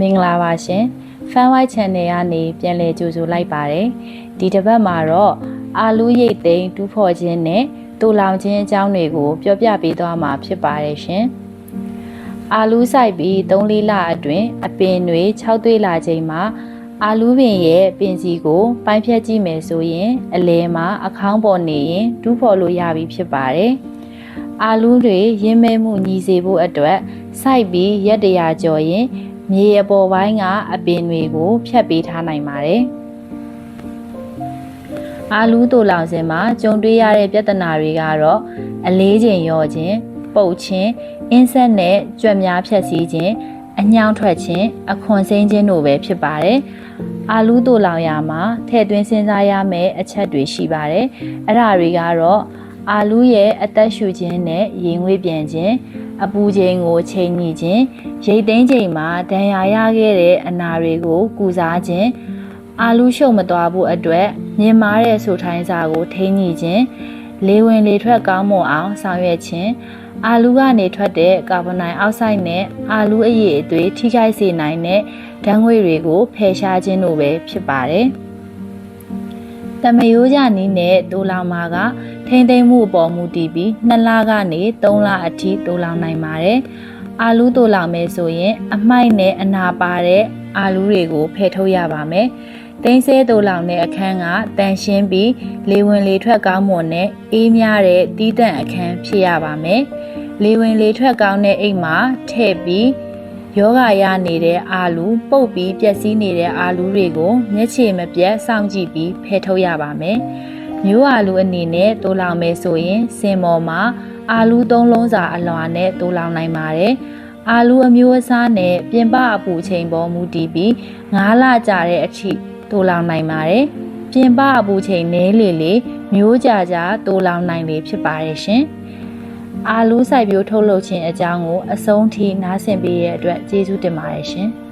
မင်္ဂလာပါရှင် Fan White Channel ကနေပြန်လည်ကြိုဆိုလိုက်ပါတယ်ဒီတစ်ပတ်မှာတော့အာလူရိတ်သိမ်းတူးဖော်ခြင်းနဲ့တူလောင်ခြင်းအကြောင်းတွေကို ပြောပြပေးသွားမှာဖြစ်ပါတယ်ရှင်အာလူစိုက်ပြီး3-4လအတွင်းအပင်တွေ6သွေးလာချိန်မှာအာလူပင်ရဲ့ပင်စီကို ပိုင်းဖြတ်ကြည့်မယ်ဆိုရင်အလဲမှာအခေါင်းပေါ်နေရင်တူးဖော်လို့ရပြီဖြစ်ပါတယ်အာလူတွေရင်းမဲမှုညီစေဖို့အတွက်စိုက်ပြီးရက်တရာကျော်ရင် မြေအပေါ်ပိုင်းကအပင်တွေကို ဖြတ်ပေးထားနိုင်ပါတယ်။အာလူးတူလောင်စင်မှာကြုံတွေ့ရတဲ့ပြဿနာတွေကတော့အလေးချိန်ရော့ခြင်း၊ပုတ်ခြင်း၊အင်းဆက်နဲ့ကြွက်များဖြတ်စည်းခြင်း၊အညောင်းထွက်ခြင်း၊အခွန်စိမ်းခြင်းတို့ပဲဖြစ်ပါတယ်။အာလူးတူလောင်ရမှာထည့်သွင်းစဉ်းစားရမယ့်အချက်တွေရှိပါတယ်။အဲ့ဒါတွေကတော့အာလူးရဲ့အသက်ရှူခြင်းနဲ့ရေငွေ့ပြန်ခြင်း အပူချိန်ကိုချိန်ညှိခြင်းရိတ်သိမ်းချိန်မှာဒဏ်ရာရခဲ့တဲ့အနာတွေကိုကုစားခြင်းအာလူရှုပ်မသွားဖို့အတွက်မြင်မာတဲ့ဆူထိုင်းစာကိုထိန်းညှိခြင်းလေဝင်လေထွက်ကောင်းမွန်အောင်ဆောင်ရွက်ခြင်းအာလူကနေထွက်တဲ့ကာဗွန်ဒိုင်အောက်ဆိုက်နဲ့အာလူအရည်အသွေးထိခိုက်စေနိုင်တဲ့ဓာတ်ငွေ့တွေကိုဖယ်ရှားခြင်းတို့ပဲဖြစ်ပါတယ်။ တမယိုးကြနီးနဲ့ဒိုလောင်မာကထိမ့်သိမ့်မှုအပေါ်မူတည်ပြီး2လကနေ3လအထိဒိုလောင်နိုင်ပါတယ်။အာလူးဒိုလောင်မယ်ဆိုရင် အမိုက်နဲ့အနာပါတဲ့အာလူးတွေကိုဖယ်ထုတ်ရပါမယ်။တင်းဆဲဒိုလောင်တဲ့အခန်းကတန်ရှင်းပြီးလေဝင်လေထွက်ကောင်းမွန်တဲ့အေးများတဲ့တီးတန့်အခန်းဖြစ်ရပါမယ်။လေဝင်လေထွက်ကောင်းတဲ့အိမ်မှာထည့်ပြီး ယောဂရနေတဲ့အာလူပုတ်ပြီးပျက်စီးနေတဲ့အာလူတွေကိုမျက်ခြေမပြတ်စောင့်ကြည့်ပြီးဖယ်ထုတ်ရပါမယ်။မျိုးအာလူအနေနဲ့တိုးလောင်မယ်ဆိုရင်စင်ပေါ်မှာအာလူသုံးလုံးစာအလွာနဲ့တိုးလောင်နိုင်ပါတယ်။အာလူအမျိုးအစားနဲ့ပြင်ပအပူချိန်ပေါ်မူတည်ပြီး9လကြာတဲ့အထိတိုးလောင်နိုင်ပါတယ်။ပြင်ပအပူချိန်နည်းလေလေမျိုးကြာကြာတိုးလောင်နိုင်လေဖြစ်ပါတယ်ရှင်။ အာလူစိုက်ပျိုးထုတ်လုပ်ခြင်းအကြောင်းကိုအဆုံးထိနားဆင်ပေးရတဲ့အတွက်ကျေးဇူးတင်ပါတယ်ရှင်။